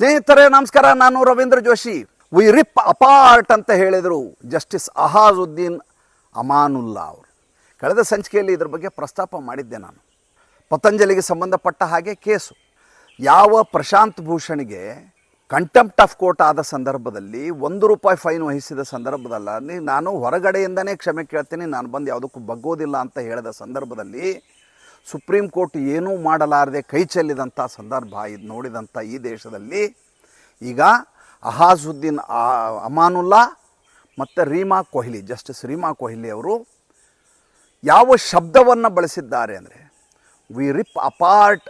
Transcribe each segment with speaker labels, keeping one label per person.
Speaker 1: ಸ್ನೇಹಿತರೆ, ನಮಸ್ಕಾರ. ನಾನು Ravindra Joshi. We rip apart ಅಂತ ಹೇಳಿದರು ಜಸ್ಟಿಸ್ ಅಹಾಜುದ್ದೀನ್ ಅಮಾನುಲ್ಲಾ ಅವರು. ಕಳೆದ ಸಂಚಿಕೆಯಲ್ಲಿ ಇದ್ರ ಬಗ್ಗೆ ಪ್ರಸ್ತಾಪ ಮಾಡಿದ್ದೆ ನಾನು. ಪತಂಜಲಿಗೆ ಸಂಬಂಧಪಟ್ಟ ಹಾಗೆ ಕೇಸು. ಯಾವ ಪ್ರಶಾಂತ್ ಭೂಷಣ್ಗೆ ಕಂಟೆಂಪ್ಟ್ ಆಫ್ ಕೋರ್ಟ್ ಆದ ಸಂದರ್ಭದಲ್ಲಿ ಒಂದು ರೂಪಾಯಿ ಫೈನ್ ವಹಿಸಿದ ಸಂದರ್ಭದಲ್ಲಿ ನಾನು ಹೊರಗಡೆಯಿಂದನೇ ಕ್ಷಮೆ ಕೇಳ್ತೀನಿ, ನಾನು ಬಂದು ಯಾವುದಕ್ಕೂ ಬಗ್ಗೋದಿಲ್ಲ ಅಂತ ಹೇಳಿದ ಸಂದರ್ಭದಲ್ಲಿ ಸುಪ್ರೀಂ ಕೋರ್ಟ್ ಏನೂ ಮಾಡಲಾರದೆ ಕೈ ಚೆಲ್ಲಿದಂಥ ಸಂದರ್ಭ ಇದು ನೋಡಿದಂಥ ಈ ದೇಶದಲ್ಲಿ ಈಗ ಅಹಾಜುದ್ದೀನ್ ಅಮಾನುಲ್ಲಾ ಮತ್ತು ರೀಮಾ ಕೊಹ್ಲಿ, ಜಸ್ಟಿಸ್ ರೀಮಾ ಕೊಹ್ಲಿ ಅವರು ಯಾವ ಶಬ್ದವನ್ನು ಬಳಸಿದ್ದಾರೆ ಅಂದರೆ we rip apart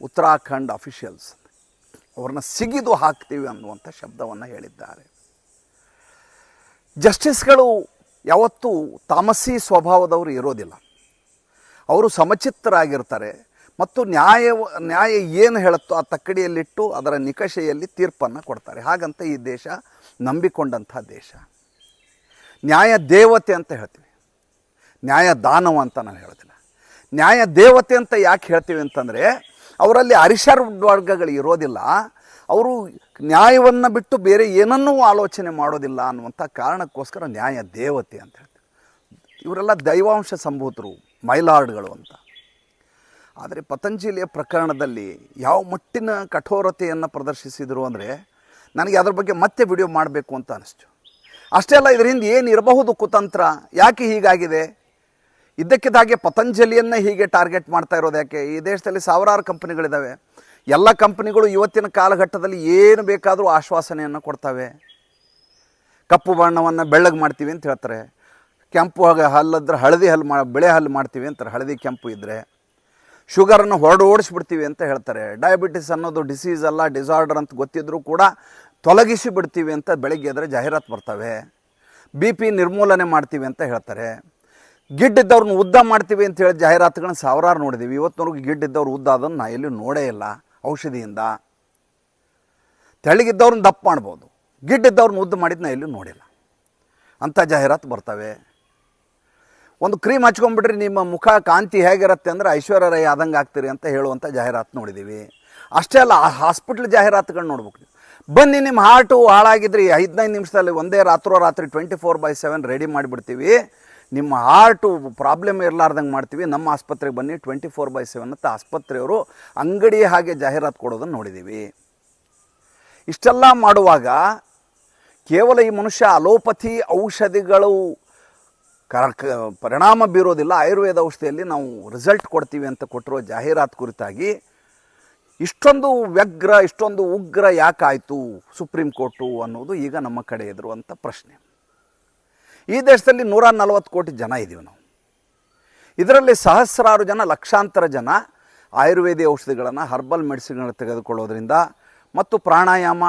Speaker 1: Uttarakhand officials ಅವ್ರನ್ನ ಸಿಗಿದು ಹಾಕ್ತೀವಿ ಅನ್ನುವಂಥ ಶಬ್ದವನ್ನು ಹೇಳಿದ್ದಾರೆ. ಜಸ್ಟಿಸ್ಗಳು ಯಾವತ್ತೂ ತಾಮಸಿ ಸ್ವಭಾವದವರು ಇರೋದಿಲ್ಲ. ಅವರು ಸಮಚಿತ್ತರಾಗಿರ್ತಾರೆ. ಮತ್ತು ನ್ಯಾಯ ನ್ಯಾಯ ಏನು ಹೇಳುತ್ತೋ ಆ ತಕ್ಕಡಿಯಲ್ಲಿಟ್ಟು ಅದರ ನಿಕಷೆಯಲ್ಲಿ ತೀರ್ಪನ್ನು ಕೊಡ್ತಾರೆ. ಹಾಗಂತ ಈ ದೇಶ ನಂಬಿಕೊಂಡಂಥ ದೇಶ. ನ್ಯಾಯ ದೇವತೆ ಅಂತ ಹೇಳ್ತೀವಿ. ನ್ಯಾಯ ದಾನವ ಅಂತ ನಾನು ಹೇಳೋದಿಲ್ಲ. ನ್ಯಾಯ ದೇವತೆ ಅಂತ ಯಾಕೆ ಹೇಳ್ತೀವಿ ಅಂತಂದರೆ, ಅವರಲ್ಲಿ ಅರಿಶರ್ ವರ್ಗಗಳು ಇರೋದಿಲ್ಲ. ಅವರು ನ್ಯಾಯವನ್ನು ಬಿಟ್ಟು ಬೇರೆ ಏನನ್ನೂ ಆಲೋಚನೆ ಮಾಡೋದಿಲ್ಲ ಅನ್ನುವಂಥ ಕಾರಣಕ್ಕೋಸ್ಕರ ನ್ಯಾಯ ದೇವತೆ ಅಂತ ಹೇಳ್ತೀವಿ. ಇವರೆಲ್ಲ ದೈವಾಂಶ ಸಂಭೂತರು. ಮೈಲಾರ್ಡ್ಗಳು ಅಂತ. ಆದರೆ ಪತಂಜಲಿಯ ಪ್ರಕರಣದಲ್ಲಿ ಯಾವ ಮಟ್ಟಿನ ಕಠೋರತೆಯನ್ನು ಪ್ರದರ್ಶಿಸಿದರು ಅಂದರೆ ನನಗೆ ಅದರ ಬಗ್ಗೆ ಮತ್ತೆ ವಿಡಿಯೋ ಮಾಡಬೇಕು ಅಂತ ಅನಿಸ್ತು. ಅಷ್ಟೇ ಅಲ್ಲ ಇದರಿಂದ ಏನು ಇರಬಹುದು ಕುತಂತ್ರ? ಯಾಕೆ ಹೀಗಾಗಿದೆ? ಇದ್ದಕ್ಕಿದ್ದಾಗೆ ಪತಂಜಲಿಯನ್ನು ಪತಂಜಲಿಯನ್ನೇ ಹೀಗೆ ಟಾರ್ಗೆಟ್ ಮಾಡ್ತಾ ಇರೋದು ಯಾಕೆ? ಈ ದೇಶದಲ್ಲಿ ಸಾವಿರಾರು ಕಂಪ್ನಿಗಳಿದ್ದಾವೆ ಎಲ್ಲ ಕಂಪನಿಗಳು ಇವತ್ತಿನ ಕಾಲಘಟ್ಟದಲ್ಲಿ ಏನು ಬೇಕಾದರೂ ಆಶ್ವಾಸನೆಯನ್ನು ಕೊಡ್ತವೆ. ಕಪ್ಪು ಬಣ್ಣವನ್ನು ಬೆಳ್ಳಗೆ ಮಾಡ್ತೀವಿ ಅಂತ ಹೇಳ್ತಾರೆ. ಕೆಂಪು ಹಾಗೆ ಹಲ್ಲದ್ರೆ ಹಳದಿ ಹಲ್ಲು ಮಾ, ಬೆಳೆ ಹಲ್ಲು ಮಾಡ್ತೀವಿ ಅಂತಾರೆ. ಹಳದಿ ಕೆಂಪು ಇದ್ದರೆ ಶುಗರನ್ನು ಹೊರಡು ಓಡಿಸ್ಬಿಡ್ತೀವಿ ಅಂತ ಹೇಳ್ತಾರೆ. ಡಯಾಬಿಟಿಸ್ ಅನ್ನೋದು ಡಿಸೀಸ್ ಅಲ್ಲ, ಡಿಸಾರ್ಡರ್ ಅಂತ ಗೊತ್ತಿದ್ದರೂ ಕೂಡ ತೊಲಗಿಸಿ ಬಿಡ್ತೀವಿ ಅಂತ ಬೆಳಗ್ಗೆ ಎದ್ರೆ ಜಾಹೀರಾತು ಬರ್ತವೆ. ಬಿ ಪಿ ನಿರ್ಮೂಲನೆ ಮಾಡ್ತೀವಿ ಅಂತ ಹೇಳ್ತಾರೆ. ಗಿಡ್ಡಿದ್ದವ್ರನ್ನ ಉದ್ದ ಮಾಡ್ತೀವಿ ಅಂತ ಹೇಳಿ ಜಾಹೀರಾತುಗಳನ್ನ ಸಾವಿರಾರು ನೋಡಿದ್ದೀವಿ ಇವತ್ತಿನವರೆಗೂ ಗಿಡ್ಡಿದ್ದವ್ರು ಉದ್ದ ಅದನ್ನು ನಾ ಎಲ್ಲೂ ನೋಡೇ ಇಲ್ಲ ಔಷಧಿಯಿಂದ. ತೆಳಗಿದ್ದವ್ರನ್ನ ದಪ್ಪ ಮಾಡ್ಬೋದು. ಗಿಡ್ಡಿದ್ದವ್ರನ್ನ ಉದ್ದ ಮಾಡಿದ್ದು ನಾ ಎಲ್ಲೂ ನೋಡಿಲ್ಲ. ಅಂಥ ಜಾಹೀರಾತು ಬರ್ತವೆ. ಒಂದು ಕ್ರೀಮ್ ಹಚ್ಕೊಂಡ್ಬಿಟ್ರೆ ನಿಮ್ಮ ಮುಖ ಕಾಂತಿ ಹೇಗಿರುತ್ತೆ ಅಂದರೆ ಐಶ್ವರ್ಯ ರೈ ಆದಂಗೆ ಆಗ್ತೀರಿ ಅಂತ ಹೇಳುವಂಥ ಜಾಹೀರಾತು ನೋಡಿದ್ದೀವಿ ಅಷ್ಟೇ ಅಲ್ಲ ಹಾಸ್ಪಿಟ್ಲ್ ಜಾಹೀರಾತುಗಳು ನೋಡ್ಬೇಕು ಬನ್ನಿ, ನಿಮ್ಮ ಹಾರ್ಟು ಹಾಳಾಗಿದ್ರಿ ಈ ಐದೈದು ನಿಮಿಷದಲ್ಲಿ ಒಂದೇ ರಾತ್ರೋ ರಾತ್ರಿ twenty four by seven ready ಮಾಡಿಬಿಡ್ತೀವಿ. ನಿಮ್ಮ ಹಾರ್ಟು ಪ್ರಾಬ್ಲಮ್ ಇರಲಾರ್ದಂಗೆ ಮಾಡ್ತೀವಿ. ನಮ್ಮ ಆಸ್ಪತ್ರೆಗೆ ಬನ್ನಿ ಟ್ವೆಂಟಿ ಫೋರ್ ಬೈ ಸೆವೆನ್ ಅಂತ ಆಸ್ಪತ್ರೆಯವರು ಅಂಗಡಿ ಹಾಗೆ ಜಾಹೀರಾತು ಕೊಡೋದನ್ನು ನೋಡಿದ್ದೀವಿ ಇಷ್ಟೆಲ್ಲ ಮಾಡುವಾಗ ಕೇವಲ ಈ ಮನುಷ್ಯ ಅಲೋಪತಿ ಔಷಧಿಗಳು ಕರ ಕ- ಪರಿಣಾಮ ಬೀರೋದಿಲ್ಲ. ಆಯುರ್ವೇದ ಔಷಧಿಯಲ್ಲಿ ನಾವು ರಿಸಲ್ಟ್ ಕೊಡ್ತೀವಿ ಅಂತ ಕೊಟ್ಟಿರೋ ಜಾಹೀರಾತು ಕುರಿತಾಗಿ ಇಷ್ಟೊಂದು ವ್ಯಗ್ರ, ಇಷ್ಟೊಂದು ಉಗ್ರ ಯಾಕಾಯಿತು ಸುಪ್ರೀಂ ಕೋರ್ಟು ಅನ್ನೋದು ಈಗ ನಮ್ಮ ಕಡೆ ಎದುರುವಂಥ ಪ್ರಶ್ನೆ. ಈ ದೇಶದಲ್ಲಿ ನೂರ ನಲವತ್ತು ಕೋಟಿ ಜನ ಇದ್ದೀವಿ ನಾವು. ಇದರಲ್ಲಿ ಸಹಸ್ರಾರು ಜನ, ಲಕ್ಷಾಂತರ ಜನ ಆಯುರ್ವೇದಿ ಔಷಧಿಗಳನ್ನು ಹರ್ಬಲ್ ಮೆಡಿಸಿನ್ಗಳನ್ನು ತೆಗೆದುಕೊಳ್ಳೋದ್ರಿಂದ ಮತ್ತು ಪ್ರಾಣಾಯಾಮ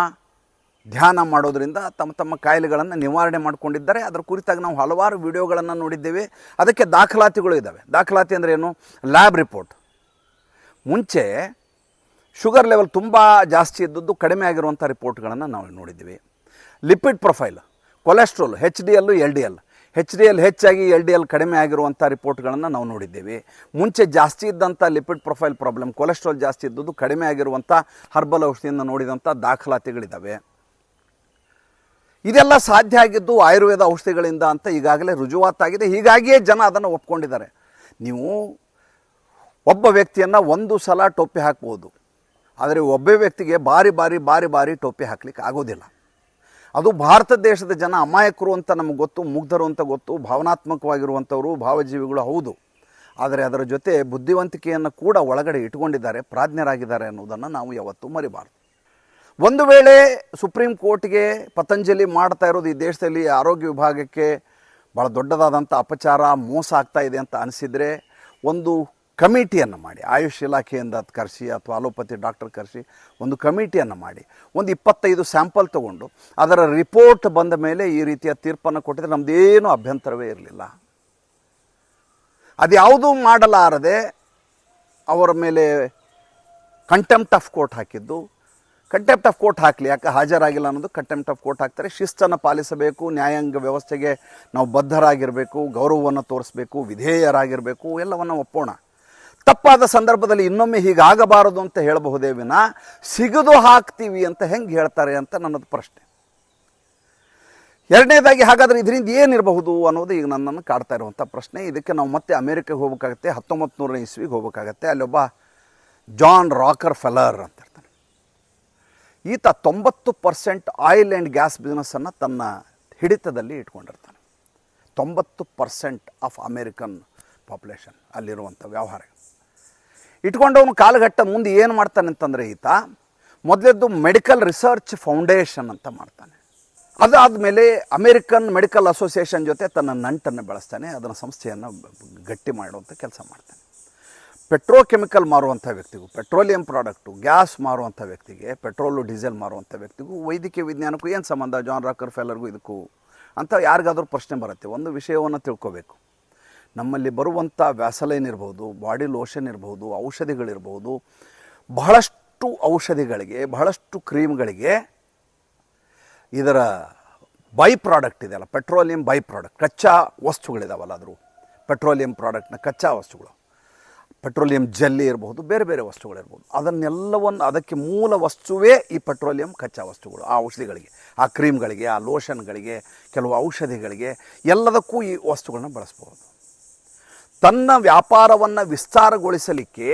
Speaker 1: ಧ್ಯಾನ ಮಾಡೋದರಿಂದ ತಮ್ಮ ತಮ್ಮ ಕಾಯಿಲೆಗಳನ್ನು ನಿವಾರಣೆ ಮಾಡಿಕೊಂಡಿದ್ದಾರೆ. ಅದರ ಕುರಿತಾಗಿ ನಾವು ಹಲವಾರು ವಿಡಿಯೋಗಳನ್ನು ನೋಡಿದ್ದೇವೆ. ಅದಕ್ಕೆ ದಾಖಲಾತಿಗಳು ಇದ್ದಾವೆ ದಾಖಲಾತಿ ಅಂದರೆ ಏನು? Lab report. ಮುಂಚೆ ಶುಗರ್ ಲೆವೆಲ್ ತುಂಬ ಜಾಸ್ತಿ ಇದ್ದದ್ದು ಕಡಿಮೆ ಆಗಿರುವಂಥ ರಿಪೋರ್ಟ್ಗಳನ್ನು ನಾವು ನೋಡಿದ್ದೀವಿ. Lipid profile, cholesterol H D L L D L H D L ಹೆಚ್ಚಾಗಿ ಎಲ್ ಡಿ ಎಲ್ ಕಡಿಮೆ ಆಗಿರುವಂಥ ರಿಪೋರ್ಟ್ಗಳನ್ನು ನಾವು ನೋಡಿದ್ದೇವೆ. ಮುಂಚೆ ಜಾಸ್ತಿ ಇದ್ದಂಥ ಲಿಪಿಡ್ ಪ್ರೊಫೈಲ್ ಪ್ರಾಬ್ಲಮ್, ಕೊಲೆಸ್ಟ್ರಾಲ್ ಜಾಸ್ತಿ ಇದ್ದದ್ದು ಕಡಿಮೆ ಆಗಿರುವಂಥ ಹರ್ಬಲ್ ಔಷಧಿಯಿಂದ ನೋಡಿದಂಥ ದಾಖಲಾತಿಗಳಿದ್ದಾವೆ ಇದೆಲ್ಲ ಸಾಧ್ಯ ಆಗಿದ್ದು ಆಯುರ್ವೇದ ಔಷಧಿಗಳಿಂದ ಅಂತ ಈಗಾಗಲೇ ರುಜುವಾತಾಗಿದೆ. ಹೀಗಾಗಿಯೇ ಜನ ಅದನ್ನು ಒಪ್ಕೊಂಡಿದ್ದಾರೆ. ನೀವು ಒಬ್ಬ ವ್ಯಕ್ತಿಯನ್ನು ಒಂದು ಸಲ ಟೋಪಿ ಹಾಕ್ಬೋದು. ಆದರೆ ಒಬ್ಬ ವ್ಯಕ್ತಿಗೆ ಬಾರಿ ಬಾರಿ ಬಾರಿ ಬಾರಿ ಟೋಪಿ ಹಾಕ್ಲಿಕ್ಕೆ ಆಗೋದಿಲ್ಲ. ಅದು ಭಾರತ ದೇಶದ ಜನ ಅಮಾಯಕರು ಅಂತ ನಮಗೆ ಗೊತ್ತು, ಮುಗ್ಧರು ಅಂತ ಗೊತ್ತು, ಭಾವನಾತ್ಮಕವಾಗಿರುವಂಥವರು, ಭಾವಜೀವಿಗಳು ಹೌದು. ಆದರೆ ಅದರ ಜೊತೆ ಬುದ್ಧಿವಂತಿಕೆಯನ್ನು ಕೂಡ ಒಳಗಡೆ ಇಟ್ಕೊಂಡಿದ್ದಾರೆ, ಪ್ರಾಜ್ಞರಾಗಿದ್ದಾರೆ ಅನ್ನೋದನ್ನು ನಾವು ಯಾವತ್ತೂ ಮರಿಬಾರ್ದು. ಒಂದು ವೇಳೆ ಸುಪ್ರೀಂ ಕೋರ್ಟ್ಗೆ ಪತಂಜಲಿ ಮಾಡ್ತಾ ಇರೋದು ಈ ದೇಶದಲ್ಲಿ ಆರೋಗ್ಯ ವಿಭಾಗಕ್ಕೆ ಭಾಳ ದೊಡ್ಡದಾದಂಥ ಅಪಚಾರ, ಮೋಸ ಆಗ್ತಾ ಇದೆ ಅಂತ ಅನಿಸಿದರೆ ಒಂದು ಕಮಿಟಿಯನ್ನು ಮಾಡಿ, ಆಯುಷ್ ಇಲಾಖೆಯಿಂದ ಅದ್ ಕರೆಸಿ ಅಥವಾ ಅಲೋಪತಿ ಡಾಕ್ಟರ್ ಕರೆಸಿ ಒಂದು ಕಮಿಟಿಯನ್ನು ಮಾಡಿ, ಒಂದು ಇಪ್ಪತ್ತೈದು ಸ್ಯಾಂಪಲ್ ತಗೊಂಡು ಅದರ ರಿಪೋರ್ಟ್ ಬಂದ ಮೇಲೆ ಈ ರೀತಿಯ ತೀರ್ಪನ್ನು ಕೊಟ್ಟಿದ್ರೆ ನಮ್ಮದೇನೂ ಅಭ್ಯಂತರವೇ ಇರಲಿಲ್ಲ. ಅದ್ಯಾವುದೂ ಮಾಡಲಾರದೆ ಅವರ ಮೇಲೆ ಕಂಟೆಂಪ್ಟ್ ಆಫ್ ಕೋರ್ಟ್ ಹಾಕಿದ್ದು ಕಂಟೆಂಪ್ಟ್ ಆಫ್ ಕೋರ್ಟ್ ಹಾಕಲಿ. ಯಾಕೆ ಹಾಜರಾಗಿಲ್ಲ ಅನ್ನೋದು ಕಂಟೆಂಪ್ಟ್ ಆಫ್ ಕೋರ್ಟ್ ಹಾಕ್ತಾರೆ. ಶಿಸ್ತನ್ನು ಪಾಲಿಸಬೇಕು, ನ್ಯಾಯಾಂಗ ವ್ಯವಸ್ಥೆಗೆ ನಾವು ಬದ್ಧರಾಗಿರಬೇಕು, ಗೌರವವನ್ನು ತೋರಿಸಬೇಕು, ವಿಧೇಯರಾಗಿರಬೇಕು, ಎಲ್ಲವನ್ನು ಒಪ್ಪೋಣ. ತಪ್ಪಾದ ಸಂದರ್ಭದಲ್ಲಿ ಇನ್ನೊಮ್ಮೆ ಹೀಗಾಗಬಾರದು ಅಂತ ಹೇಳಬಹುದೇ ವಿನ ಸಿಗದು ಹಾಕ್ತೀವಿ ಅಂತ ಹೆಂಗೆ ಹೇಳ್ತಾರೆ ಅಂತ ನನ್ನದು ಪ್ರಶ್ನೆ. ಎರಡನೇದಾಗಿ ಹಾಗಾದರೆ ಇದರಿಂದ ಏನಿರಬಹುದು ಅನ್ನೋದು ಈಗ ನನ್ನನ್ನು ಕಾಡ್ತಾ ಇರುವಂಥ ಪ್ರಶ್ನೆ. ಇದಕ್ಕೆ ನಾವು ಮತ್ತೆ ಅಮೇರಿಕಾಗೆ ಹೋಗ್ಬೇಕಾಗತ್ತೆ, ಹತ್ತೊಂಬತ್ತು ನೂರನೇ ಇಸ್ವಿಗೆ ಹೋಗಬೇಕಾಗತ್ತೆ. ಅಲ್ಲೊಬ್ಬ ಜಾನ್ ರಾಕರ್ ಫೆಲರ್ ಅಂತ. ಈತ ತೊಂಬತ್ತು ಪರ್ಸೆಂಟ್ ಆಯಿಲ್ ಆ್ಯಂಡ್ ಗ್ಯಾಸ್ ಬಿಸ್ನೆಸ್ಸನ್ನು ತನ್ನ ಹಿಡಿತದಲ್ಲಿ ಇಟ್ಕೊಂಡಿರ್ತಾನೆ. ತೊಂಬತ್ತು ಪರ್ಸೆಂಟ್ ಆಫ್ ಅಮೇರಿಕನ್ ಪಾಪ್ಯುಲೇಷನ್ ಅಲ್ಲಿರುವಂಥ ವ್ಯವಹಾರ ಇಟ್ಕೊಂಡವನು ಕಾಲಘಟ್ಟ ಮುಂದೆ ಏನು ಮಾಡ್ತಾನೆ ಅಂತಂದರೆ ಈತ ಮೊದಲೆದ್ದು ಮೆಡಿಕಲ್ ರಿಸರ್ಚ್ ಫೌಂಡೇಶನ್ ಅಂತ ಮಾಡ್ತಾನೆ. ಅದಾದಮೇಲೆ ಅಮೇರಿಕನ್ ಮೆಡಿಕಲ್ ಅಸೋಸಿಯೇಷನ್ ಜೊತೆ ತನ್ನ ನಂಟನ್ನು ಬೆಳೆಸ್ತಾನೆ, ಅದನ್ನು ಸಂಸ್ಥೆಯನ್ನು ಗಟ್ಟಿ ಮಾಡುವಂಥ ಕೆಲಸ ಮಾಡ್ತಾನೆ. ಪೆಟ್ರೋಕೆಮಿಕಲ್ ಮಾರುವಂಥ ವ್ಯಕ್ತಿಗೂ, ಪೆಟ್ರೋಲಿಯಂ ಪ್ರಾಡಕ್ಟು, ಗ್ಯಾಸ್ ಮಾರುವಂಥ ವ್ಯಕ್ತಿಗೆ, ಪೆಟ್ರೋಲು, ಡೀಸೆಲ್ ಮಾರುವಂಥ ವ್ಯಕ್ತಿಗೂ, ವೈದ್ಯಕೀಯ ವಿಜ್ಞಾನಕ್ಕೂ ಏನು ಸಂಬಂಧ? ಜಾನ್ ರಾಕರ್ ಫೆಲ್ಲರ್ಗೂ ಇದಕ್ಕೂ ಅಂತ ಯಾರಿಗಾದ್ರೂ ಪ್ರಶ್ನೆ ಬರುತ್ತೆ. ಒಂದು ವಿಷಯವನ್ನು ತಿಳ್ಕೋಬೇಕು. ನಮ್ಮಲ್ಲಿ ಬರುವಂಥ ವ್ಯಾಸಲೈನ್ ಇರ್ಬೋದು, ಬಾಡಿ ಲೋಷನ್ ಇರ್ಬೋದು, ಔಷಧಿಗಳಿರ್ಬೋದು, ಬಹಳಷ್ಟು ಔಷಧಿಗಳಿಗೆ, ಬಹಳಷ್ಟು ಕ್ರೀಮ್ಗಳಿಗೆ ಇದರ ಬೈ ಪ್ರಾಡಕ್ಟ್ ಇದೆಯಲ್ಲ, ಪೆಟ್ರೋಲಿಯಂ ಬೈ ಪ್ರಾಡಕ್ಟ್ ಕಚ್ಚಾ ವಸ್ತುಗಳಿದಾವಲ್ಲ ಅದರೂ ಪೆಟ್ರೋಲಿಯಂ ಪ್ರಾಡಕ್ಟ್ನ ಕಚ್ಚಾ ವಸ್ತುಗಳು. ಪೆಟ್ರೋಲಿಯಂ ಜಲ್ಲಿ ಇರಬಹುದು, ಬೇರೆ ಬೇರೆ ವಸ್ತುಗಳಿರ್ಬೋದು ಅದನ್ನೆಲ್ಲವನ್ನು ಅದಕ್ಕೆ ಮೂಲ ವಸ್ತುವೇ ಈ ಪೆಟ್ರೋಲಿಯಂ ಕಚ್ಚಾ ವಸ್ತುಗಳು. ಆ ಔಷಧಿಗಳಿಗೆ, ಆ ಕ್ರೀಮ್ಗಳಿಗೆ, ಆ ಲೋಷನ್ಗಳಿಗೆ, ಕೆಲವು ಔಷಧಿಗಳಿಗೆ ಎಲ್ಲದಕ್ಕೂ ಈ ವಸ್ತುಗಳನ್ನ ಬಳಸ್ಬೋದು ತನ್ನ ವ್ಯಾಪಾರವನ್ನು ವಿಸ್ತಾರಗೊಳಿಸಲಿಕ್ಕೆ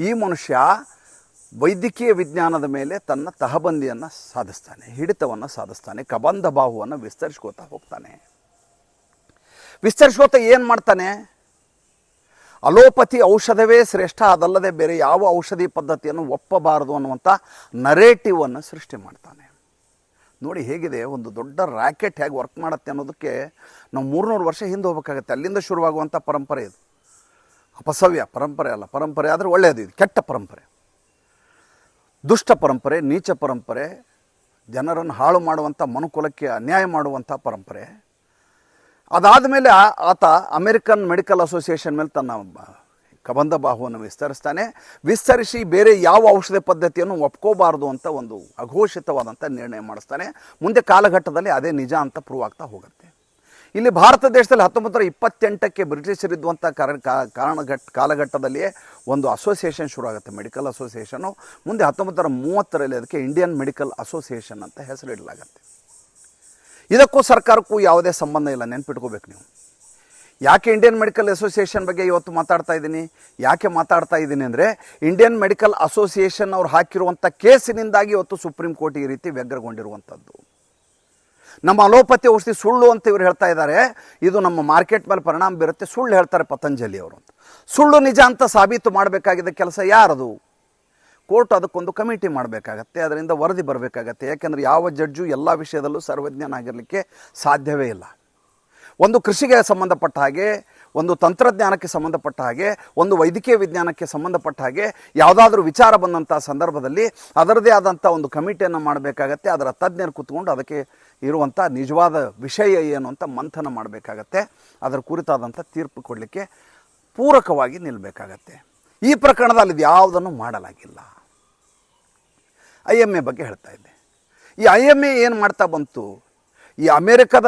Speaker 1: ಈ ಮನುಷ್ಯ ವೈದ್ಯಕೀಯ ವಿಜ್ಞಾನದ ಮೇಲೆ ತನ್ನ ತಹಬಂದಿಯನ್ನು ಸಾಧಿಸ್ತಾನೆ, ಹಿಡಿತವನ್ನು ಸಾಧಿಸ್ತಾನೆ, ಕಬಂಧ ಬಾಹುವನ್ನು ವಿಸ್ತರಿಸ್ಕೋತಾ ಹೋಗ್ತಾನೆ. ವಿಸ್ತರಿಸ್ಕೋತಾ ಏನು ಮಾಡ್ತಾನೆ? ಅಲೋಪತಿ ಔಷಧವೇ ಶ್ರೇಷ್ಠ, ಅದಲ್ಲದೆ ಬೇರೆ ಯಾವ ಔಷಧಿ ಪದ್ಧತಿಯನ್ನು ಒಪ್ಪಬಾರದು ಅನ್ನುವಂಥ ನರೇಟಿವನ್ನು ಸೃಷ್ಟಿ ಮಾಡ್ತಾನೆ. ನೋಡಿ ಹೇಗಿದೆ, ಒಂದು ದೊಡ್ಡ ರ್ಯಾಕೆಟ್ ಹೇಗೆ ವರ್ಕ್ ಮಾಡುತ್ತೆ ಅನ್ನೋದಕ್ಕೆ ನಾವು ಮೂರ್ನೂರು ವರ್ಷ ಹಿಂದೆ ಹೋಗ್ಬೇಕಾಗತ್ತೆ. ಅಲ್ಲಿಂದ ಶುರುವಾಗುವಂಥ ಪರಂಪರೆ ಇದು. ಅಪಸವ್ಯ, ಪರಂಪರೆ ಅಲ್ಲ, ಪರಂಪರೆ ಆದರೆ ಒಳ್ಳೆಯದು ಇದು, ಕೆಟ್ಟ ಪರಂಪರೆ. ದುಷ್ಟ ಪರಂಪರೆ, ನೀಚ ಪರಂಪರೆ, ಜನರನ್ನು ಹಾಳು ಮಾಡುವಂಥ ಮನುಕುಲಕ್ಕೆ ಅನ್ಯಾಯ ಮಾಡುವಂಥ ಪರಂಪರೆ. ಅದಾದ ಮೇಲೆ ಆತ ಅಮೆರಿಕನ್ ಮೆಡಿಕಲ್ ಅಸೋಸಿಯೇಷನ್ ಮೇಲೆ ತನ್ನ ಕಬಂಧ ಬಾಹುವನ್ನು ವಿಸ್ತರಿಸ್ತಾನೆ. ವಿಸ್ತರಿಸಿ ಬೇರೆ ಯಾವ ಔಷಧ ಪದ್ಧತಿಯನ್ನು ಒಪ್ಕೋಬಾರ್ದು ಅಂತ ಒಂದು ಅಘೋಷಿತವಾದಂಥ ನಿರ್ಣಯ ಮಾಡಿಸ್ತಾನೆ. ಮುಂದೆ ಕಾಲಘಟ್ಟದಲ್ಲಿ ಅದೇ ನಿಜ ಅಂತ ಪ್ರೂವ್ ಆಗ್ತಾ ಹೋಗುತ್ತೆ. ಇಲ್ಲಿ ಭಾರತ ದೇಶದಲ್ಲಿ ಹತ್ತೊಂಬತ್ತು ನೂರ ಇಪ್ಪತ್ತೆಂಟಕ್ಕೆ ಬ್ರಿಟಿಷರಿದ್ದಂಥ ಕಾರಣ ಕಾರಣಘಟ್ಟ ಕಾಲಘಟ್ಟದಲ್ಲಿಯೇ ಒಂದು ಅಸೋಸಿಯೇಷನ್ ಶುರು ಆಗುತ್ತೆ, ಮೆಡಿಕಲ್ ಅಸೋಸಿಯೇಷನು ಮುಂದೆ ಹತ್ತೊಂಬತ್ತು ನೂರ ಮೂವತ್ತರಲ್ಲಿ ಅದಕ್ಕೆ ಇಂಡಿಯನ್ ಮೆಡಿಕಲ್ ಅಸೋಸಿಯೇಷನ್ ಅಂತ ಹೆಸರಿಡಲಾಗತ್ತೆ. ಇದಕ್ಕೂ ಸರ್ಕಾರಕ್ಕೂ ಯಾವುದೇ ಸಂಬಂಧ ಇಲ್ಲ, ನೆನ್ಪಿಟ್ಕೋಬೇಕು ನೀವು. ಯಾಕೆ ಇಂಡಿಯನ್ ಮೆಡಿಕಲ್ ಅಸೋಸಿಯೇಷನ್ ಬಗ್ಗೆ ಇವತ್ತು ಮಾತಾಡ್ತಾ ಇದ್ದೀನಿ? ಯಾಕೆ ಮಾತಾಡ್ತಾ ಇದ್ದೀನಿ ಅಂದರೆ ಇಂಡಿಯನ್ ಮೆಡಿಕಲ್ ಅಸೋಸಿಯೇಷನ್ ಅವ್ರು ಹಾಕಿರುವಂಥ ಕೇಸಿನಿಂದಾಗಿ ಇವತ್ತು ಸುಪ್ರೀಂ ಕೋರ್ಟ್ ಈ ರೀತಿ ವ್ಯಗ್ರಗೊಂಡಿರುವಂಥದ್ದು. ನಮ್ಮ ಅಲೋಪತಿ ಔಷಧಿ ಸುಳ್ಳು ಅಂತ ಇವ್ರು ಹೇಳ್ತಾ ಇದ್ದಾರೆ. ಇದು ನಮ್ಮ ಮಾರ್ಕೆಟ್ ಮೇಲೆ ಪರಿಣಾಮ ಬೀರುತ್ತೆ. ಸುಳ್ಳು ಹೇಳ್ತಾರೆ ಪತಂಜಲಿ ಅವರು ಅಂತ. ಸುಳ್ಳು ನಿಜ ಅಂತ ಸಾಬೀತು ಮಾಡಬೇಕಾಗಿದ್ದ ಕೆಲಸ ಯಾರದು? ಕೋರ್ಟ್ ಅದಕ್ಕೊಂದು ಕಮಿಟಿ ಮಾಡಬೇಕಾಗತ್ತೆ, ಅದರಿಂದ ವರದಿ ಬರಬೇಕಾಗತ್ತೆ. ಯಾಕೆಂದರೆ ಯಾವ ಜಡ್ಜು ಎಲ್ಲ ವಿಷಯದಲ್ಲೂ ಸರ್ವಜ್ಞನಾಗಿರಲಿಕ್ಕೆ ಸಾಧ್ಯವೇ ಇಲ್ಲ. ಒಂದು ಕೃಷಿಗೆ ಸಂಬಂಧಪಟ್ಟ ಹಾಗೆ, ಒಂದು ತಂತ್ರಜ್ಞಾನಕ್ಕೆ ಸಂಬಂಧಪಟ್ಟ ಹಾಗೆ, ಒಂದು ವೈದ್ಯಕೀಯ ವಿಜ್ಞಾನಕ್ಕೆ ಸಂಬಂಧಪಟ್ಟ ಹಾಗೆ, ಯಾವುದಾದ್ರೂ ವಿಚಾರ ಬಂದಂಥ ಸಂದರ್ಭದಲ್ಲಿ ಅದರದೇ ಆದಂಥ ಒಂದು ಕಮಿಟಿಯನ್ನು ಮಾಡಬೇಕಾಗತ್ತೆ, ಅದರ ತಜ್ಞರು ಕೂತ್ಕೊಂಡು ಅದಕ್ಕೆ ಇರುವಂಥ ನಿಜವಾದ ವಿಷಯ ಏನು ಅಂತ ಮಂಥನ ಮಾಡಬೇಕಾಗತ್ತೆ. ಅದರ ಕುರಿತಾದಂಥ ತೀರ್ಪು ಕೊಡಲಿಕ್ಕೆ ಪೂರಕವಾಗಿ ನಿಲ್ಲಬೇಕಾಗತ್ತೆ ಈ ಪ್ರಕರಣದಲ್ಲಿ ಯಾವುದನ್ನು ಮಾಡಲಾಗಿಲ್ಲ. ಐ ಎಂ ಎ ಬಗ್ಗೆ ಹೇಳ್ತಾ ಇದ್ದೆ. ಈ ಐ ಎಂ ಎ ಏನು ಮಾಡ್ತಾ ಬಂತು? ಈ ಅಮೇರಿಕದ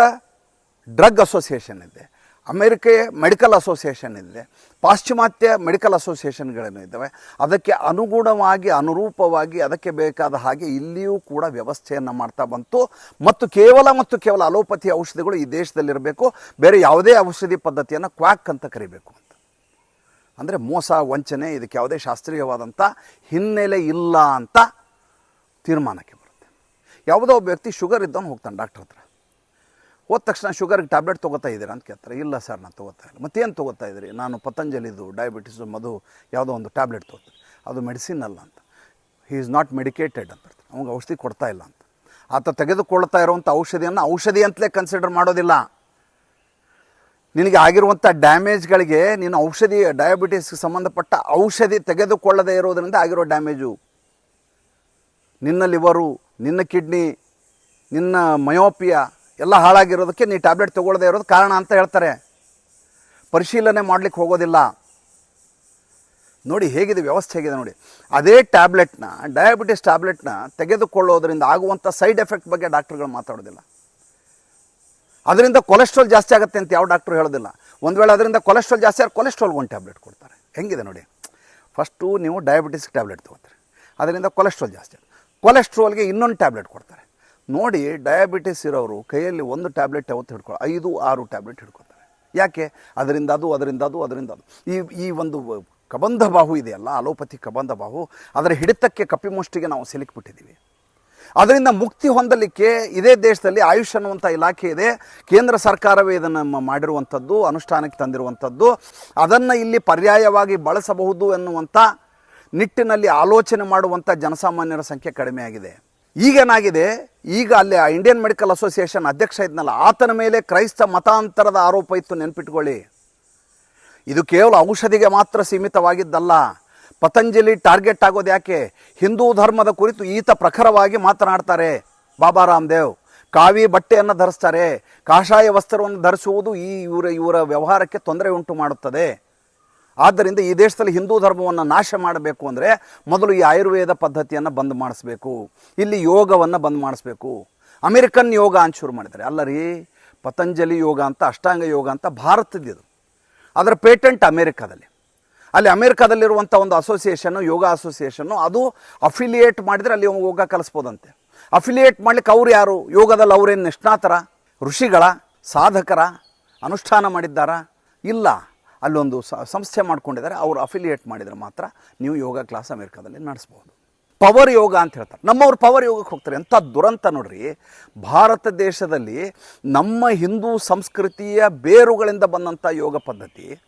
Speaker 1: ಡ್ರಗ್ ಅಸೋಸಿಯೇಷನ್ ಇದೆ. ಅಮೇರಿಕೆ ಮೆಡಿಕಲ್ ಅಸೋಸಿಯೇಷನ್ ಇದೆ. ಪಾಶ್ಚಿಮಾತ್ಯ ಮೆಡಿಕಲ್ ಅಸೋಸಿಯೇಷನ್ಗಳೇನು ಇದ್ದಾವೆ. ಅದಕ್ಕೆ ಅನುಗುಣವಾಗಿ, ಅನುರೂಪವಾಗಿ, ಅದಕ್ಕೆ ಬೇಕಾದ ಹಾಗೆ ಇಲ್ಲಿಯೂ ಕೂಡ ವ್ಯವಸ್ಥೆಯನ್ನು ಮಾಡ್ತಾ ಬಂತು. ಮತ್ತು ಕೇವಲ ಮತ್ತು ಕೇವಲ ಅಲೋಪತಿ ಔಷಧಿಗಳು ಈ ದೇಶದಲ್ಲಿರಬೇಕು. ಬೇರೆ ಯಾವುದೇ ಔಷಧಿ ಪದ್ಧತಿಯನ್ನು ಕ್ವಾಕ್ ಅಂತ ಕರಿಬೇಕು ಅಂತ. ಅಂದರೆ ಮೋಸ, ವಂಚನೆ, ಇದಕ್ಕೆ ಯಾವುದೇ ಶಾಸ್ತ್ರೀಯವಾದಂಥ ಹಿನ್ನೆಲೆ ಇಲ್ಲ ಅಂತ ತೀರ್ಮಾನಕ್ಕೆ ಬರುತ್ತೆ. ಯಾವುದೋ ಒಬ್ಬ ವ್ಯಕ್ತಿ ಶುಗರ್ ಇದ್ದವನು ಹೋಗ್ತಾನೆ ಡಾಕ್ಟ್ರ್ ಹತ್ರ. ಹೋದ ತಕ್ಷಣ ಶುಗರ್ಗೆ ಟ್ಯಾಬ್ಲೆಟ್ ತೊಗೋತಾ ಇದ್ದೀರಾ ಅಂತ ಕೇಳ್ತಾರೆ. ಇಲ್ಲ ಸರ್, ನಾನು ತೊಗೋತಾ ಇಲ್ಲ. ಮತ್ತೇನು ತೊಗೋತಾ ಇದ್ದೀರಿ? ನಾನು ಪತಂಜಲಿದು, ಡಯಾಬಿಟಿಸು, ಮಧು ಯಾವುದೋ ಒಂದು ಟ್ಯಾಬ್ಲೆಟ್ ತೊಗೋತೀನಿ. ಅದು ಮೆಡಿಸಿನ್ ಅಲ್ಲ ಅಂತ. ಹಿ ಈಸ್ ನಾಟ್ ಮೆಡಿಕೇಟೆಡ್ ಅಂತ ಅವಂಗೆ ಔಷಧಿ ಕೊಡ್ತಾ ಇಲ್ಲ ಅಂತ. ಆತ ತೆಗೆದುಕೊಳ್ತಾ ಇರುವಂಥ ಔಷಧಿಯನ್ನು ಔಷಧಿ ಅಂತಲೇ ಕನ್ಸಿಡರ್ ಮಾಡೋದಿಲ್ಲ. ನಿನಗೆ ಆಗಿರುವಂಥ ಡ್ಯಾಮೇಜ್ಗಳಿಗೆ ನೀನು ಔಷಧಿ ಡಯಾಬಿಟೀಸ್ಗೆ ಸಂಬಂಧಪಟ್ಟ ಔಷಧಿ ತೆಗೆದುಕೊಳ್ಳದೇ ಇರೋದರಿಂದ ಆಗಿರೋ ಡ್ಯಾಮೇಜು ನಿನ್ನ ಲಿವರು, ನಿನ್ನ ಕಿಡ್ನಿ, ನಿನ್ನ ಮಯೋಪಿಯ ಎಲ್ಲ ಹಾಳಾಗಿರೋದಕ್ಕೆ ನೀ ಟ್ಯಾಬ್ಲೆಟ್ ತೊಗೊಳ್ಳದೆ ಇರೋದು ಕಾರಣ ಅಂತ ಹೇಳ್ತಾರೆ. ಪರಿಶೀಲನೆ ಮಾಡಲಿಕ್ಕೆ ಹೋಗೋದಿಲ್ಲ. ನೋಡಿ ಹೇಗಿದೆ ವ್ಯವಸ್ಥೆ ಹೇಗಿದೆ ನೋಡಿ. ಅದೇ ಟ್ಯಾಬ್ಲೆಟ್ನ, ಡಯಾಬಿಟಿಸ್ ಟ್ಯಾಬ್ಲೆಟ್ನ ತೆಗೆದುಕೊಳ್ಳೋದರಿಂದ ಆಗುವಂಥ ಸೈಡ್ ಎಫೆಕ್ಟ್ ಬಗ್ಗೆ ಡಾಕ್ಟರ್ಗಳು ಮಾತಾಡೋದಿಲ್ಲ. ಅದರಿಂದ ಕೊಲೆಸ್ಟ್ರಾಲ್ ಜಾಸ್ತಿ ಆಗುತ್ತೆ ಅಂತ ಯಾವ ಡಾಕ್ಟ್ರು ಹೇಳೋದಿಲ್ಲ. ಒಂದು ವೇಳೆ ಅದರಿಂದ ಕೊಲೆಸ್ಟ್ರಾಲ್ ಜಾಸ್ತಿ ಆದ್ರೆ ಕೊಲೆಸ್ಟ್ರಾಲ್ಗೆ ಒಂದು ಟ್ಯಾಬ್ಲೆಟ್ ಕೊಡ್ತಾರೆ. ಹೆಂಗಿದೆ ನೋಡಿ. ಫಸ್ಟು ನೀವು ಡಯಾಬಿಟಿಸ್ ಟ್ಯಾಬ್ಲೆಟ್ ತೊಗೋತಾರೆ ಅದರಿಂದ ಕೊಲೆಸ್ಟ್ರಾಲ್ ಜಾಸ್ತಿ ಕೊಲೆಸ್ಟ್ರಾಲ್ಗೆ ಇನ್ನೊಂದು ಟ್ಯಾಬ್ಲೆಟ್ ಕೊಡ್ತಾರೆ. ನೋಡಿ ಡಯಾಬಿಟಿಸ್ ಇರೋರು ಕೈಯಲ್ಲಿ ಒಂದು ಟ್ಯಾಬ್ಲೆಟ್ ಯಾವತ್ತು ಹಿಡ್ಕೊಳ್ಳೋ ಐದು, ಆರು ಟ್ಯಾಬ್ಲೆಟ್ ಹಿಡ್ಕೊತಾರೆ ಯಾಕೆ? ಅದರಿಂದ ಅದು ಅದರಿಂದ ಅದು ಅದರಿಂದ ಅದು. ಈ ಈ ಒಂದು ಕಬಂಧ ಬಾಹು ಇದೆಯಲ್ಲ, ಅಲೋಪತಿ ಕಬಂಧ ಬಾಹು, ಅದರ ಹಿಡಿತಕ್ಕೆ ಕಪಿಮುಷ್ಟಿಗೆ ನಾವು ಸಿಲುಕಿಬಿಟ್ಟಿದ್ದೀವಿ. ಅದರಿಂದ ಮುಕ್ತಿ ಹೊಂದಲಿಕ್ಕೆ ಇದೇ ದೇಶದಲ್ಲಿ ಆಯುಷ್ ಅನ್ನುವಂಥ ಇಲಾಖೆ ಇದೆ. ಕೇಂದ್ರ ಸರ್ಕಾರವೇ ಇದನ್ನು ಮಾಡಿರುವಂಥದ್ದು, ಅನುಷ್ಠಾನಕ್ಕೆ ತಂದಿರುವಂಥದ್ದು. ಅದನ್ನು ಇಲ್ಲಿ ಪರ್ಯಾಯವಾಗಿ ಬಳಸಬಹುದು ಎನ್ನುವಂಥ ನಿಟ್ಟಿನಲ್ಲಿ ಆಲೋಚನೆ ಮಾಡುವಂಥ ಜನಸಾಮಾನ್ಯರ ಸಂಖ್ಯೆ ಕಡಿಮೆ ಆಗಿದೆ. ಈಗೇನಾಗಿದೆ? ಈಗ ಅಲ್ಲಿ ಆ ಇಂಡಿಯನ್ ಮೆಡಿಕಲ್ ಅಸೋಸಿಯೇಷನ್ ಅಧ್ಯಕ್ಷ ಇದ್ನಲ್ಲ, ಆತನ ಮೇಲೆ ಕ್ರೈಸ್ತ ಮತಾಂತರದ ಆರೋಪ ಇತ್ತು, ನೆನ್ಪಿಟ್ಕೊಳ್ಳಿ. ಇದು ಕೇವಲ ಔಷಧಿಗೆ ಮಾತ್ರ ಸೀಮಿತವಾಗಿದ್ದಲ್ಲ, ಪತಂಜಲಿ ಟಾರ್ಗೆಟ್ ಆಗೋದು ಯಾಕೆ? ಹಿಂದೂ ಧರ್ಮದ ಕುರಿತು ಈತ ಪ್ರಖರವಾಗಿ ಮಾತನಾಡ್ತಾರೆ. ಬಾಬಾ ರಾಮದೇವ್, ಕಾವಿ ಬಟ್ಟೆಯನ್ನು ಧರಿಸ್ತಾರೆ, ಕಾಷಾಯ ವಸ್ತ್ರವನ್ನು ಧರಿಸುವುದು ಈ ಇವರ ಇವರ ವ್ಯವಹಾರಕ್ಕೆ ತೊಂದರೆ ಉಂಟು ಮಾಡುತ್ತದೆ. ಆದ್ದರಿಂದ ಈ ದೇಶದಲ್ಲಿ ಹಿಂದೂ ಧರ್ಮವನ್ನು ನಾಶ ಮಾಡಬೇಕು ಅಂದರೆ ಮೊದಲು ಈ ಆಯುರ್ವೇದ ಪದ್ಧತಿಯನ್ನು ಬಂದ್ ಮಾಡಿಸ್ಬೇಕು. ಇಲ್ಲಿ ಯೋಗವನ್ನು ಬಂದ್ ಮಾಡಿಸ್ಬೇಕು. ಅಮೆರಿಕನ್ ಯೋಗ ಅಂತ ಶುರು ಮಾಡಿದ್ದಾರೆ. ಅಲ್ಲ ರೀ, ಪತಂಜಲಿ ಯೋಗ ಅಂತ, ಅಷ್ಟಾಂಗ ಯೋಗ ಅಂತ ಭಾರತದ್ದು ಅದರ ಪೇಟೆಂಟ್ ಅಮೇರಿಕಾದಲ್ಲಿ. ಅಲ್ಲಿ ಅಮೇರಿಕಾದಲ್ಲಿರುವಂಥ ಒಂದು ಅಸೋಸಿಯೇಷನ್ನು ಯೋಗ ಅಸೋಸಿಯೇಷನ್ನು ಅದು ಅಫಿಲಿಯೇಟ್ ಮಾಡಿದರೆ ಅಲ್ಲಿ ಯೋಗ ಕಲಿಸ್ಬೋದಂತೆ. ಅಫಿಲಿಯೇಟ್ ಮಾಡ್ಲಿಕ್ಕೆ ಅವ್ರು ಯಾರು? ಯೋಗದಲ್ಲಿ ಅವರೇನು ನಿಷ್ಣಾತರ, ಋಷಿಗಳ, ಸಾಧಕರ, ಅನುಷ್ಠಾನ ಮಾಡಿದ್ದಾರಾ? ಇಲ್ಲ. ಅಲ್ಲೊಂದು ಸಂಸ್ಥೆ ಮಾಡ್ಕೊಂಡಿದ್ದಾರೆ. ಅವರು ಅಫಿಲಿಯೇಟ್ ಮಾಡಿದರೆ ಮಾತ್ರ ನೀವು ಯೋಗ ಕ್ಲಾಸ್ ಅಮೇರಿಕಾದಲ್ಲಿ ನಡೆಸ್ಬೋದು. ಪವರ್ ಯೋಗ ಅಂತ ಹೇಳ್ತಾರೆ. ನಮ್ಮವ್ರು ಪವರ್ ಯೋಗಕ್ಕೆ ಹೋಗ್ತಾರೆ. ಎಂಥ ದುರಂತ ನೋಡ್ರಿ. ಭಾರತ ದೇಶದಲ್ಲಿ ನಮ್ಮ ಹಿಂದೂ ಸಂಸ್ಕೃತಿಯ ಬೇರುಗಳಿಂದ ಬಂದಂಥ ಯೋಗ ಪದ್ಧತಿ.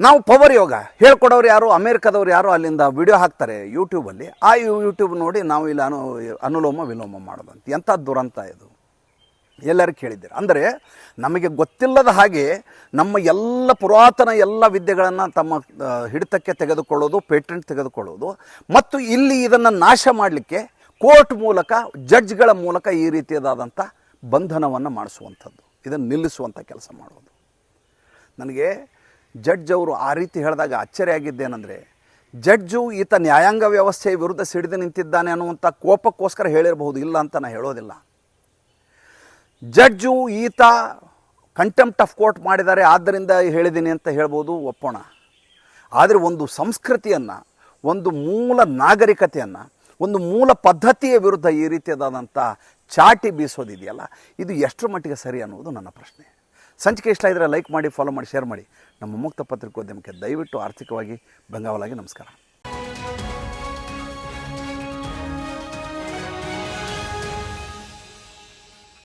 Speaker 1: ನಾವು ಪವರ್ ಯೋಗ. ಹೇಳ್ಕೊಡೋರು ಯಾರು? ಅಮೇರಿಕಾದವ್ರು ಯಾರು ಅಲ್ಲಿಂದ ವಿಡಿಯೋ ಹಾಕ್ತಾರೆ ಯೂಟ್ಯೂಬಲ್ಲಿ ಆ ಯೂಟ್ಯೂಬ್ ನೋಡಿ ನಾವು ಇಲ್ಲಿ ಅನು, ಅನುಲೋಮ ವಿಲೋಮ ಮಾಡೋದಂತ. ಎಂಥ ದುರಂತ ಇದು. ಎಲ್ಲರೂ ಕೇಳಿದ್ದೀರಿ. ಅಂದರೆ ನಮಗೆ ಗೊತ್ತಿಲ್ಲದ ಹಾಗೆ ನಮ್ಮ ಎಲ್ಲ ಪುರಾತನ ಎಲ್ಲ ವಿದ್ಯೆಗಳನ್ನು ತಮ್ಮ ಹಿಡಿತಕ್ಕೆ ತೆಗೆದುಕೊಳ್ಳೋದು, ಪೇಟೆಂಟ್ ತೆಗೆದುಕೊಳ್ಳೋದು, ಮತ್ತು ಇಲ್ಲಿ ಇದನ್ನು ನಾಶ ಮಾಡಲಿಕ್ಕೆ ಕೋರ್ಟ್ ಮೂಲಕ, ಜಡ್ಜ್ಗಳ ಮೂಲಕ ಈ ರೀತಿಯದಾದಂಥ ಬಂಧನವನ್ನು ಮಾಡಿಸುವಂಥದ್ದು. ಇದನ್ನು ನಿಲ್ಲಿಸುವಂಥ ಕೆಲಸ ಮಾಡೋದು. ನನಗೆ ಜಡ್ಜ್ ಅವರು ಆ ರೀತಿ ಹೇಳಿದಾಗ ಅಚ್ಚರಿಯಾಗಿದ್ದೇನೆಂದರೆ ಜಡ್ಜು ಈತ ನ್ಯಾಯಾಂಗ ವ್ಯವಸ್ಥೆಯ ವಿರುದ್ಧ ಸಿಡಿದು ನಿಂತಿದ್ದಾನೆ ಅನ್ನುವಂಥ ಕೋಪಕ್ಕೋಸ್ಕರ ಹೇಳಿರಬಹುದು, ಇಲ್ಲ ಅಂತ ನಾನು ಹೇಳೋದಿಲ್ಲ. ಜಡ್ಜು ಈತ ಕಂಟೆಂಪ್ಟ್ ಆಫ್ ಕೋರ್ಟ್ ಮಾಡಿದ್ದಾರೆ, ಆದ್ದರಿಂದ ಹೇಳಿದ್ದೀನಿ ಅಂತ ಹೇಳ್ಬೋದು, ಒಪ್ಪೋಣ. ಆದರೆ ಒಂದು ಸಂಸ್ಕೃತಿಯನ್ನು, ಒಂದು ಮೂಲ ನಾಗರಿಕತೆಯನ್ನು, ಒಂದು ಮೂಲ ಪದ್ಧತಿಯ ವಿರುದ್ಧ ಈ ರೀತಿಯಾದಂಥ ಚಾಟಿ ಬೀಸೋದಿದೆಯಲ್ಲ, ಇದು ಎಷ್ಟರ ಮಟ್ಟಿಗೆ ಸರಿ ಅನ್ನೋದು ನನ್ನ ಪ್ರಶ್ನೆ. ಸಂಚಿಕೆ ಇಷ್ಟ ಇದ್ದರೆ ಲೈಕ್ ಮಾಡಿ ಫಾಲೋ ಮಾಡಿ ಶೇರ್ ಮಾಡಿ. ನಮ್ಮ ಮುಕ್ತ ಪತ್ರಿಕೋದ್ಯಮಕ್ಕೆ ದಯವಿಟ್ಟು ಆರ್ಥಿಕವಾಗಿ, ಬೆಂಗಾವಲಾಗಿ ನಮಸ್ಕಾರ.